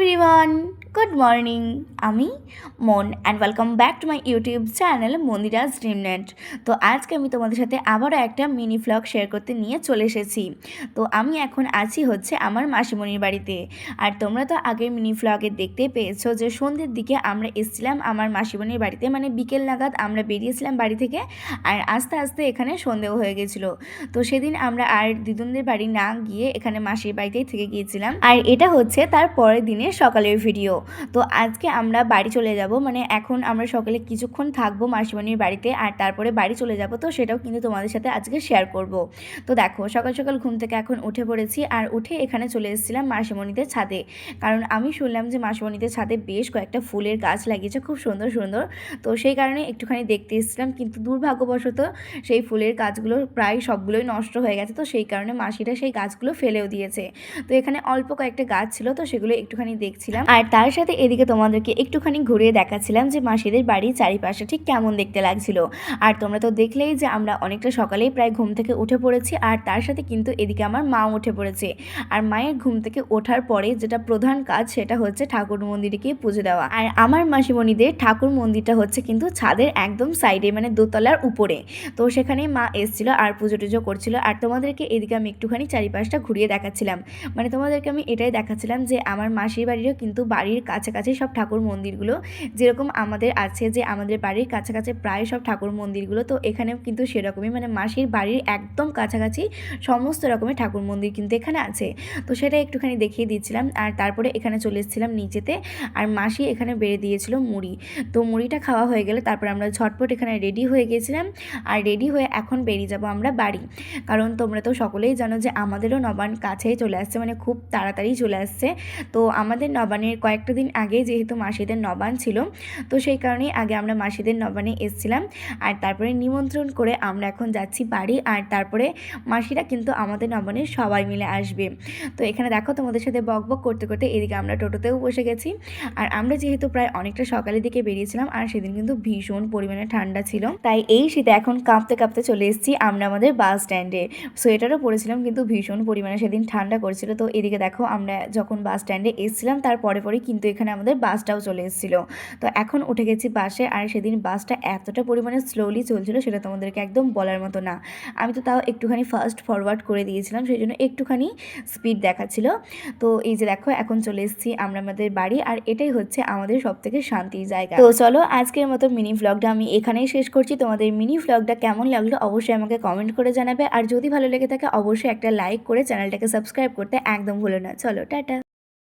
Everyone good morning আমি Mon and welcome back to my YouTube channel Mandira's dreamland তো আজকে আমি তোমাদের সাথে আবারও একটা মিনি ফ্লগ শেয়ার করতে নিয়ে চলে এসেছি। তো আমি এখন আছি হচ্ছে আমার মাসিমণির বাড়িতে। আর তোমরা তো আগের মিনি ফ্লগে দেখতে পেয়েছ যে সন্ধ্যের দিকে আমরা এসেছিলাম আমার মাসিমণির বাড়িতে। মানে বিকেল নাগাদ আমরা বেরিয়েছিলাম বাড়ি থেকে আর আস্তে আস্তে এখানে সন্ধেও হয়ে গেছিল। তো সেদিন আমরা আর দিদুনদের বাড়ি না গিয়ে এখানে মাসির বাড়িতেই থেকে গিয়েছিলাম। আর এটা হচ্ছে তার পরের দিনের সকালের ভিডিও তো আজকে আমরা বাড়ি চলে যাব। মানে এখন আমরা সকালে কিছুক্ষণ থাকব মাসিমণির বাড়িতে আর তারপরে বাড়ি চলে যাব। তো সেটাও কিন্তু তোমাদের সাথে আজকে শেয়ার করব। তো দেখো, সকাল সকাল ঘুম থেকে এখন উঠে পড়েছি আর উঠে এখানে চলে এসেছিলাম মাসিমণিদের ছাদে। কারণ আমি শুনলাম যে মাসিমণিতে ছাদে বেশ কয়েকটা ফুলের গাছ লাগিয়েছে, খুব সুন্দর সুন্দর। তো সেই কারণে একটুখানি দেখতে এসেছিলাম। কিন্তু দুর্ভাগ্যবশত সেই ফুলের গাছগুলো প্রায় সবগুলোই নষ্ট হয়ে গেছে। তো সেই কারণে মাসিরা সেই গাছগুলো ফেলেও দিয়েছে। তো এখানে অল্প কয়েকটা গাছ ছিল, তো সেগুলো একটুখানি দেখছিলাম। আর তার সাথে এদিকে তোমাদেরকে একটুখানি ঘুরিয়ে দেখাচ্ছিলাম যে মাসিদের বাড়ির চারিপাশে ঠিক কেমন দেখতে লাগছিল। আর তোমরা তো দেখলেই যে আমরা অনেকটা সকালেই প্রায় ঘুম থেকে উঠে পড়েছি, আর তার সাথে কিন্তু এদিকে আমার মা উঠে পড়েছে। আর মায়ের ঘুম থেকে ওঠার পরে যেটা প্রধান কাজ সেটা হচ্ছে ঠাকুর মন্দিরকে পুজো দেওয়া। আর আমার মাসিমণিদের ঠাকুর মন্দিরটা হচ্ছে কিন্তু ছাদের একদম সাইডে মানে দোতলার উপরে। তো সেখানে মা এসেছিল আর পুজো টুজো করছিল। আর তোমাদেরকে এদিকে আমি একটুখানি চারিপাশটা ঘুরিয়ে দেখাচ্ছিলাম। মানে তোমাদেরকে আমি এটাই দেখাচ্ছিলাম যে আমার মাসির বাড়িরও কিন্তু বাড়ির কাছাকাছি সব ঠাকুর মন্দিরগুলো। যেরকম আমাদের আছে যে, আমাদের বাড়ির কাছাকাছি প্রায় সব ঠাকুর মন্দিরগুলো। তো এখানেও কিন্তু সেরকমই মানে মাসির বাড়ির একদম কাছাকাছি সমস্ত রকমের ঠাকুর মন্দির কিন্তু এখানে আছে। তো সেটা একটুখানি দেখিয়ে দিচ্ছিলাম, আর তারপরে এখানে চলে এসেছিলাম নিচেতে, আর মাসি এখানে বেড়ে দিয়েছিল মুড়ি। তো মুড়িটা খাওয়া হয়ে গেলে তারপর আমরা ঝটপট এখানে রেডি হয়ে গেছিলাম আর রেডি হয়ে এখন বেরিয়ে যাব আমরা বাড়ি। কারণ তোমরা তো সকলেই জানো যে, আমাদেরও নবান কাছেই চলে আসছে মানে খুব তাড়াতাড়ি চলে আসছে। তো আমাদের নবানের কয়েকটা দিন আগে যেহেতু মাসিদের নবান ছিল, তো সেই কারণেই আগে আমরা মাসিদের নবানে এসেছিলাম। আর তারপরে নিমন্ত্রণ করে আমরা এখন যাচ্ছি বাড়ি, আর তারপরে মাসিরা কিন্তু আমাদের নবানে সবাই মিলে আসবে। তো এখানে দেখো তোমাদের সাথে বক বক করতে করতে এদিকে আমরা টোটোতেও বসে গেছি। আর আমরা যেহেতু প্রায় অনেকটা সকালের দিকে বেরিয়েছিলাম, আর সেদিন কিন্তু ভীষণ পরিমাণে ঠান্ডা ছিল। তাই এই শীতে এখন কাঁপতে কাঁপতে চলে এসেছি আমরা আমাদের বাস স্ট্যান্ডে। সোয়েটারও পরেছিলাম, কিন্তু ভীষণ পরিমাণে সেদিন ঠান্ডা করছিল। তো এদিকে দেখো আমরা যখন বাস স্ট্যান্ডে এসেছিলাম তারপরে পরে কিন্তু এখানে আমাদের বাসটাও চলে এসেছিল। তো এখন উঠে গেছি বাসে আর সেদিন বাসটা এতটা পরিমাণে স্লোলি চলছিল সেটা তোমাদেরকে একদম বলার মতো না। আমি তো তাও একটুখানি ফাস্ট ফরওয়ার্ড করে দিয়েছিলাম, সেই জন্য একটুখানি স্পিড দেখাচ্ছিল। তো এই যে দেখো, এখন চলে এসেছি আমরা আমাদের বাড়ি আর এটাই হচ্ছে আমাদের সব থেকে শান্তির জায়গা। তো চলো আজকের মতো মিনি ভ্লগটা আমি এখানেই শেষ করছি। তোমাদের মিনি ভ্লগটা কেমন লাগল অবশ্যই আমাকে কমেন্ট করে জানাবে। আর যদি ভালো লেগে থাকে, অবশ্যই একটা লাইক করে চ্যানেলটাকে সাবস্ক্রাইব করতে একদম ভুলো না। চলো, টাটা।